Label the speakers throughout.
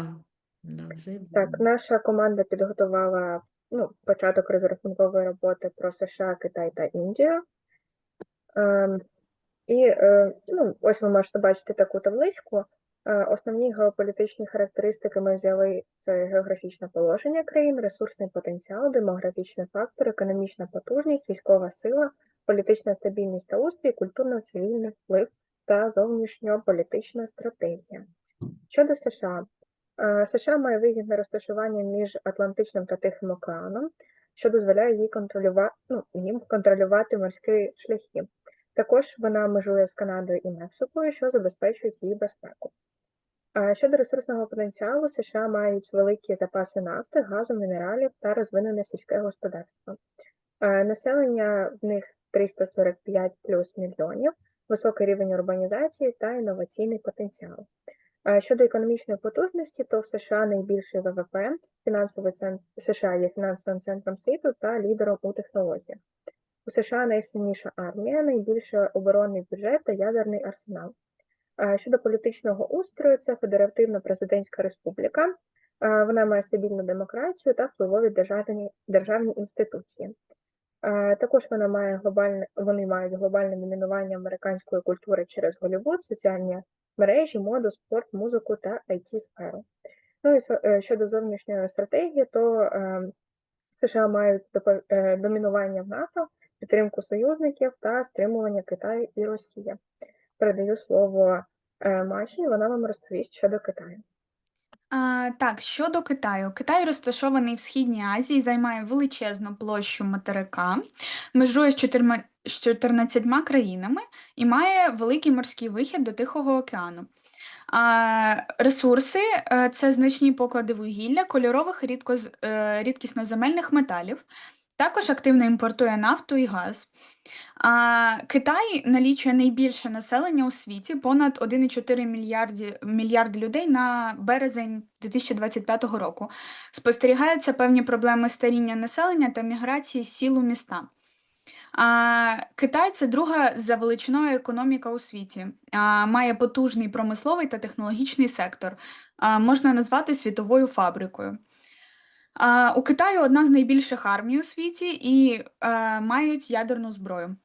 Speaker 1: Да, да, вже
Speaker 2: Так, наша команда підготувала ну, початок розрахункової роботи про США, Китай та Індію. Ем, і е, ну, ось ви можете бачити таку табличку. Е, основні геополітичні характеристики ми взяли це географічне положення країн, ресурсний потенціал, демографічний фактор, економічна потужність, військова сила, політична стабільність та устрій, культурно-цивільний вплив та зовнішньополітична стратегія. Щодо США, США має вигідне розташування між Атлантичним та Тихим океаном, що дозволяє їй контролювати, ну, їм контролювати морські шляхи. Також вона межує з Канадою і Мексикою, що забезпечують її безпеку. Щодо ресурсного потенціалу, США мають великі запаси нафти, газу, мінералів та розвинене сільське господарство. Е, Населення в них 345 плюс мільйонів, високий рівень урбанізації та інноваційний потенціал. Щодо економічної потужності, то в США найбільший ВВП, фінансовий центр США є фінансовим центром світу та лідером у технологіях. У США найсильніша армія, найбільший оборонний бюджет та ядерний арсенал. Щодо політичного устрою, це федеративна президентська республіка. Вона має стабільну демократію та впливові державні, державні інституції. Також вона має глобальне, вони мають глобальне домінування американської культури через Голлівуд, соціальні мережі, моду, спорт, музику та it сферу. Ну і е, щодо зовнішньої стратегії, то е, США мають е, домінування в НАТО, підтримку союзників та стримування Китаю і Росії. Передаю слово Маші, вона вам розповість щодо Китаю.
Speaker 3: А, так, щодо Китаю. Китай розташований в Східній Азії, займає величезну площу материка, межує з 14, з 14 країнами і має великий морський вихід до Тихого океану. Ресурси е, це значні поклади вугілля, кольорових рідкісно е, рідкісноземельних металів. Також активно імпортує нафту і газ. А, Китай налічує найбільше населення у світі, понад 1,4 мільярді, мільярди людей на березень 2025 року. Спостерігаються певні проблеми старіння населення та міграції сіл у міста. А, Китай це друга за величиною економіка у світі. А, має потужний промисловий та технологічний сектор. А, можна назвати світовою фабрикою. У Китаю одна з найбільших армій у світі і е, мають ядерну зброю.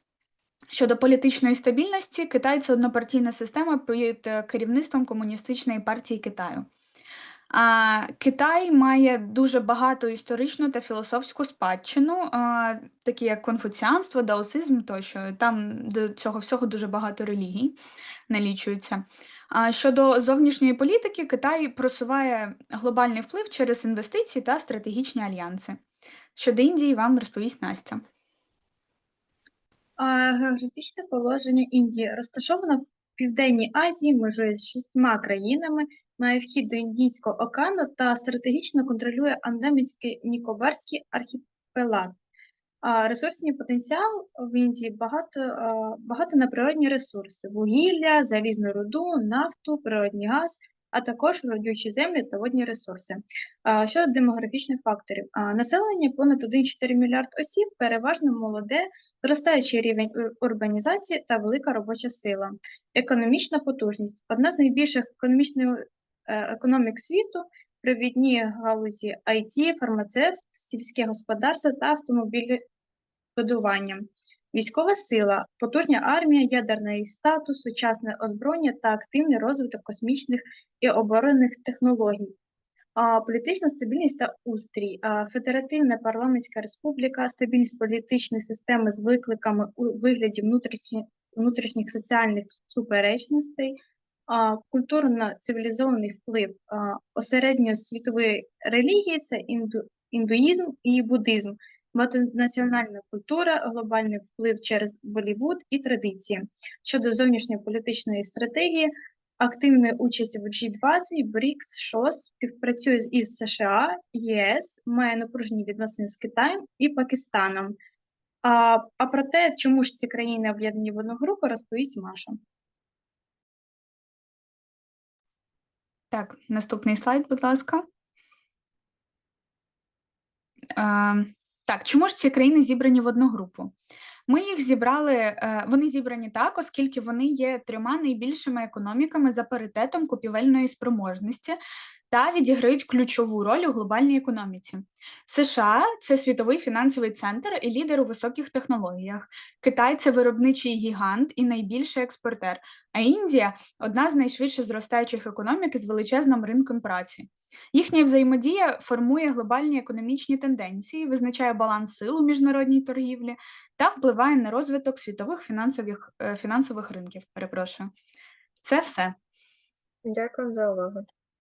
Speaker 3: Щодо політичної стабільності, Китай це однопартійна система під е, керівництвом Комуністичної партії Китаю. А, Китай має дуже багату історичну та філософську спадщину, такі як конфуціанство, даосизм тощо. Там до цього всього дуже багато релігій налічується. Щодо зовнішньої політики, Китай просуває глобальний вплив через інвестиції та стратегічні альянси. Щодо Індії вам розповість Настя.
Speaker 4: Географічне положення Індії розташовано в Південній Азії, межує з шістьма країнами, має вхід до Індійського океану та стратегічно контролює Андамінський Нікобарський архіпелаг. А ресурсний потенціал в Індії багато, багато на природні ресурси: вугілля, залізну руду, нафту, природний газ, а також родючі землі та водні ресурси. Щодо демографічних факторів, населення понад 1,4 мільярд осіб, переважно молоде, зростаючий рівень урбанізації та велика робоча сила. Економічна потужність одна з найбільших економічних е, економік світу, провідні галузі IT, фармацевт, сільське господарство та автомобілебудування. Військова сила, потужна армія, ядерний статус, сучасне озброєння та активний розвиток космічних і оборонних технологій. Політична стабільність та устрій, федеративна парламентська республіка, стабільність політичної системи з викликами у вигляді внутрішніх, внутрішніх соціальних суперечностей, культурно-цивілізований вплив а, осередньосвітової релігії це інду, індуїзм і буддизм, багатонаціональна культура, глобальний вплив через Болівуд і традиції. Щодо зовнішньої політичної стратегії, активної участі в G20, БРІКС, ШОС, співпрацює із США, ЄС, має напружені відносини з Китаєм і Пакистаном. А, а про те, чому ж ці країни об'єднані в одну групу, розповість Маша.
Speaker 3: Так, наступний слайд, будь ласка. Так, чому ж ці країни зібрані в одну групу? Ми їх зібрали, е, вони зібрані так, оскільки вони є трьома найбільшими економіками за паритетом купівельної спроможності та відіграють ключову роль у глобальній економіці. США це світовий фінансовий центр і лідер у високих технологіях. Китай це виробничий гігант і найбільший експортер. А Індія одна з найшвидше зростаючих економік з величезним ринком праці. Їхня взаємодія формує глобальні економічні тенденції, визначає баланс сил у міжнародній торгівлі та впливає на розвиток світових фінансових, е, фінансових ринків. Перепрошую. Це все.
Speaker 2: Дякую за увагу.